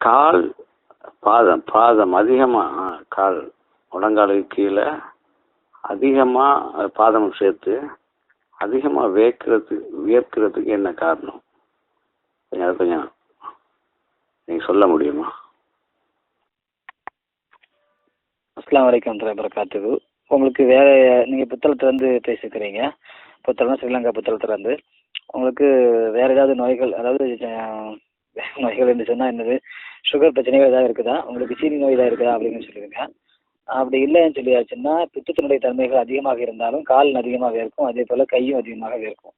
கால் பாதம் பாதம் அதிகமாக கால் முழங்காலுக்கு கீழே அதிகமாக பாதம் சேர்த்து அதிகமாக வேர்க்கிறது வியர்க்கிறதுக்கு என்ன காரணம்? கொஞ்சம் அதை கொஞ்சம் நீங்கள் சொல்ல முடியுமா? அஸ்லாம் வலைக்கம் வரகாத்துக்கு உங்களுக்கு வேற நீங்கள் புத்தளத்துலேருந்து பேசிக்கிறீங்க. புத்தளம் ஸ்ரீலங்கா புத்தளத்துலேருந்து உங்களுக்கு வேற ஏதாவது நோய்கள் அதாவது நோய்கள் என்று சொன்னால் என்னது? சுகர் பிரச்சனைகள் ஏதாவது இருக்குதா? உங்களுக்கு சீனி நோய் ஏதாவது இருக்குதா? அப்படின்னு சொல்லிடுங்க. அப்படி இல்லைன்னு சொல்லியாச்சுன்னா பித்தத்தினுடைய தன்மைகள் அதிகமாக இருந்தாலும் கால் அதிகமாக இருக்கும். அதே போல கையும் அதிகமாக இருக்கும்.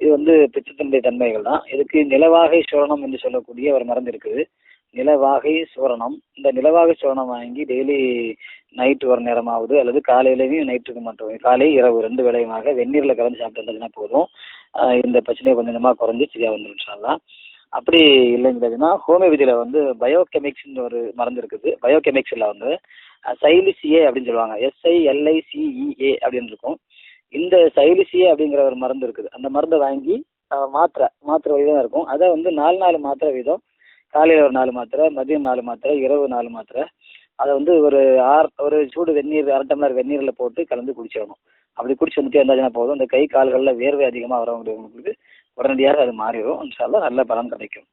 இது வந்து பித்தத்தினுடைய தன்மைகள் தான். இதுக்கு நிலவாகை சோரணம் என்று சொல்லக்கூடிய ஒரு மருந்து இருக்குது. நிலவாகை சோரணம். இந்த நிலவாகை சோரணம் வாங்கி டெய்லி நைட் ஒரு நேரமாவது அல்லது காலையிலையும் நைட்டுக்கு மட்டும். காலை இரவு ரெண்டு வேலையுமாக வெந்நீரில் கலந்து சாப்பிட்டு இருந்ததுன்னா போதும் இந்த பிரச்சனையை கொஞ்சம் கொஞ்சமாக குறைஞ்சி சரியாக வந்துடும் சொல்லலாம் அப்படி இல்லைங்கிறதுனா ஹோமியோபதியில் வந்து பயோகெமிக்ஸ்னு ஒரு மருந்து இருக்குது. பயோகெமிக்ஸில் வந்து. சைலிசிஏ அப்படின்னு சொல்லுவாங்க. எஸ்ஐஎல்ஐசிஇஏ அப்படின்னு இருக்கும். இந்த சைலிசிஏ அப்படிங்கிற ஒரு மருந்து இருக்குது. அந்த மருந்தை வாங்கி மாத்திரை மாத்திரை வழிதான் இருக்கும். அதை வந்து நாலு நாலு மாத்திரை வீதம். காலையில் ஒரு நாலு மாத்திரை மதியம் நாலு மாத்திரை இரவு நாலு மாத்திரை. அதை வந்து ஒரு ஆறு ஒரு சூடு வெந்நீர் அரை டம்ளர் வெந்நீரில் போட்டு கலந்து குடிச்சிடணும். அப்படி குடிச்சு வந்துட்டே இருந்தாச்சுன்னா போதும். இந்த கை கால்களில் வேர்வை அதிகமாக வரவங்களுக்கு உடனடியாக அது மாறிடும் இன்ஷால்லா நல்ல பலன் கிடைக்கும்.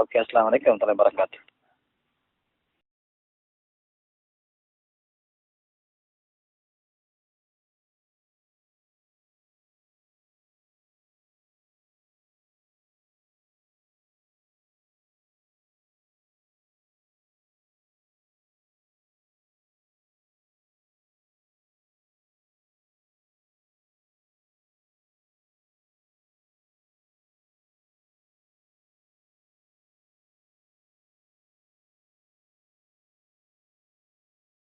ஓகே அஸ்லாம் வலைக்கம் தலை பரக்காத்து.